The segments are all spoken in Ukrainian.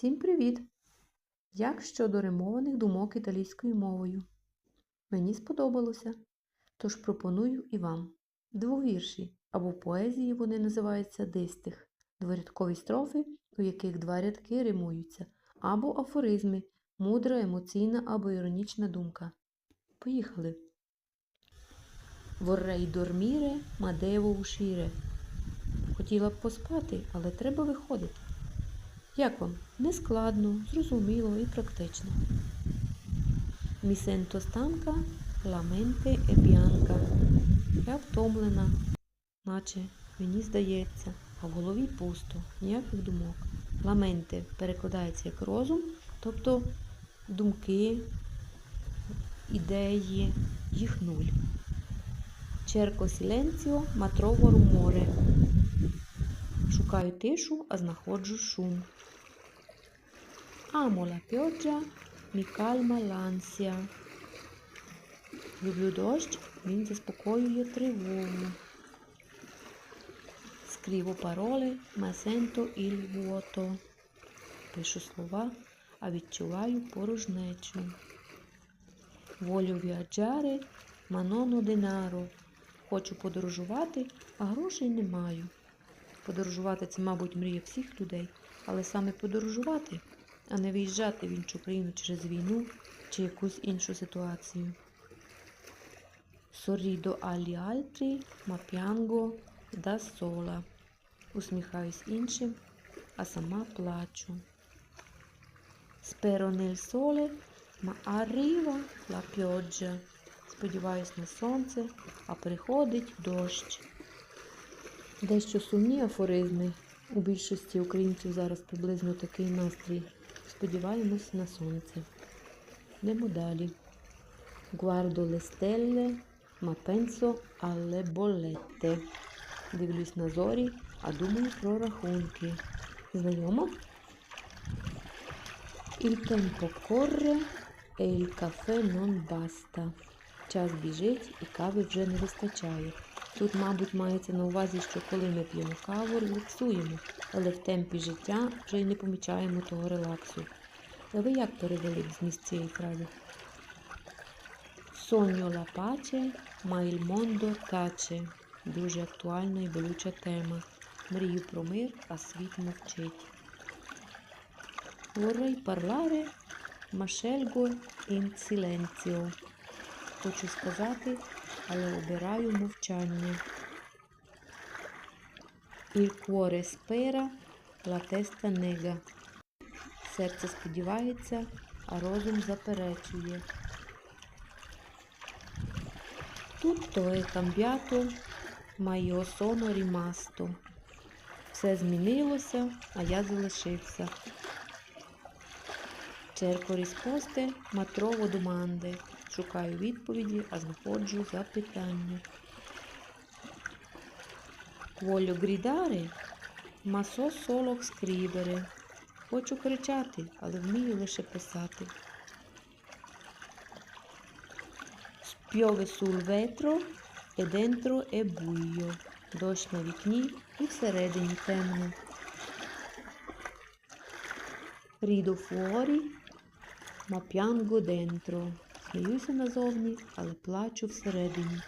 Всім привіт! Як щодо римованих думок італійською мовою? Мені сподобалося, тож пропоную і вам. Двовірші, або поезії вони називаються дистих, дворядкові строфи, у яких два рядки римуються, або афоризми, мудра, емоційна або іронічна думка. Поїхали! Dormire, ma devo uscire. Хотіла б поспати, але треба виходити. Як вам? Нескладно, зрозуміло і практично. Mi sento stanca, la mente è bianca. Я втомлена, наче мені здається, а в голові пусто, ніяких думок. Ламенте перекладається як розум, тобто думки, ідеї, їх нуль. Черко сіленціо, матрово руморе. Шукаю тишу, а знаходжу шум. Амо la pioggia, mi calma l'ansia. Люблю дощ, він заспокоює тривогу. Скриво пароли, ma sento il vuoto. Пишу слова, а відчуваю порожнечу. Волю non ho denaro. Хочу подорожувати, а грошей не маю. Подорожувати це, мабуть, мрія всіх людей, але саме подорожувати, а не виїжджати в іншу країну через війну чи якусь іншу ситуацію. Sorrido agli altri, ma piango da. Усміхаюсь іншим, а сама плачу. Spero nel sole, ma arriva la pioggia. Сподіваюсь на сонце, а приходить дощ. Дещо сумні афоризми. У більшості українців зараз приблизно такий настрій. Сподіваємось на сонце. Йдемо далі. Guardo le stelle, ma penso alle bollette. Дивлюсь на зорі, а думаю про рахунки. Знайомо? Il tempo corre e il caffè non basta. Час біжить і кави вже не вистачає. Тут, мабуть, мається на увазі, що коли ми п'ємо каву, релаксуємо, але в темпі життя вже й не помічаємо того релаксу. А ви як перевели зміст цієї фрази? Ma il mondo tace. Дуже актуальна і болюча тема. Мрію про мир, а світ мовчить. Vorrei parlare, ma scelgo in. Хочу сказати, але обираю мовчання. Il cuore spera, la testa nega. Серце сподівається, а розум заперечує. Tutto è cambiato, ma io sono rimasto. Все змінилося, а я залишився. Ma trovo domande. Шукаю відповіді, а знаходжу запитання. Gridare, ma so solo scrivere. Хочу кричати, але вмію лише писати. Piove sul vetro e dentro è buio. Дощ на вікні і всередині темно. Rido fuori, ma дентро. Сміюся назовні, але плачу всередині.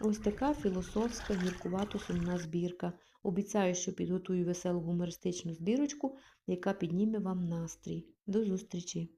Ось така філософська, гіркувато сумна збірка. Обіцяю, що підготую веселу гумористичну збірочку, яка підніме вам настрій. До зустрічі!